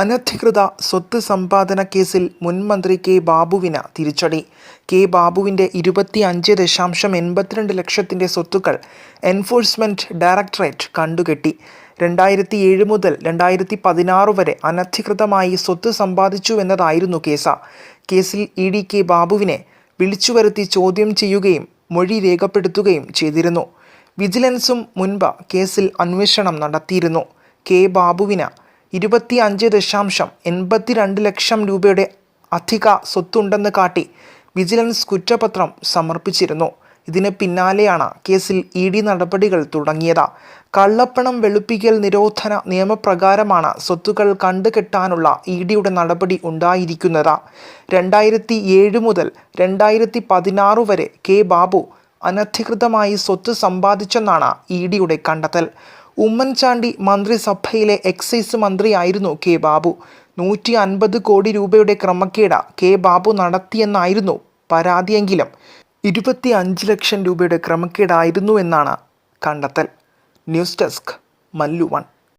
അനധികൃത സ്വത്ത് സമ്പാദന കേസിൽ മുൻ മന്ത്രി കെ ബാബുവിന് തിരിച്ചടി. കെ ബാബുവിന്റെ ഇരുപത്തി അഞ്ച് ദശാംശം എൺപത്തിരണ്ട് ലക്ഷത്തിന്റെ സ്വത്തുക്കൾ എൻഫോഴ്സ്മെന്റ് ഡയറക്ടറേറ്റ് കണ്ടുകെട്ടി. രണ്ടായിരത്തി ഏഴ് മുതൽ രണ്ടായിരത്തി പതിനാറ് വരെ അനധികൃതമായി സ്വത്ത് സമ്പാദിച്ചു എന്നതായിരുന്നു കേസ്. കേസിൽ ഇ ഡി കെ ബാബുവിനെ വിളിച്ചുവരുത്തി ചോദ്യം ചെയ്യുകയും മൊഴി രേഖപ്പെടുത്തുകയും ചെയ്തിരുന്നു. വിജിലൻസും മുൻപ് കേസിൽ അന്വേഷണം നടത്തിയിരുന്നു. കെ ബാബുവിന് ഇരുപത്തി അഞ്ച് ദശാംശം എൺപത്തിരണ്ട് ലക്ഷം രൂപയുടെ അധിക സ്വത്തുണ്ടെന്ന് കാട്ടി വിജിലൻസ് കുറ്റപത്രം സമർപ്പിച്ചിരുന്നു. ഇതിന് പിന്നാലെയാണ് കേസിൽ ഇ ഡി നടപടികൾ തുടങ്ങിയത്. കള്ളപ്പണം വെളുപ്പിക്കൽ നിരോധന നിയമപ്രകാരമാണ് സ്വത്തുക്കൾ കണ്ടുകെട്ടാനുള്ള ഇ ഡിയുടെ നടപടി ഉണ്ടായിരിക്കുന്നത്. രണ്ടായിരത്തി ഏഴ് മുതൽ രണ്ടായിരത്തി പതിനാറ് വരെ കെ ബാബു അനധികൃതമായി സ്വത്ത് സമ്പാദിച്ചെന്നാണ് ഇ ഡിയുടെ കണ്ടെത്തൽ. ഉമ്മൻചാണ്ടി മന്ത്രിസഭയിലെ എക്സൈസ് മന്ത്രിയായിരുന്നു കെ ബാബു. നൂറ്റി അൻപത് കോടി രൂപയുടെ ക്രമക്കേട കെ ബാബു നടത്തിയെന്നായിരുന്നു പരാതിയെങ്കിലും. ഇരുപത്തി അഞ്ച് ലക്ഷം രൂപയുടെ ക്രമക്കേടായിരുന്നു എന്നാണ് കണ്ടെത്തൽ. News desk Mallu one.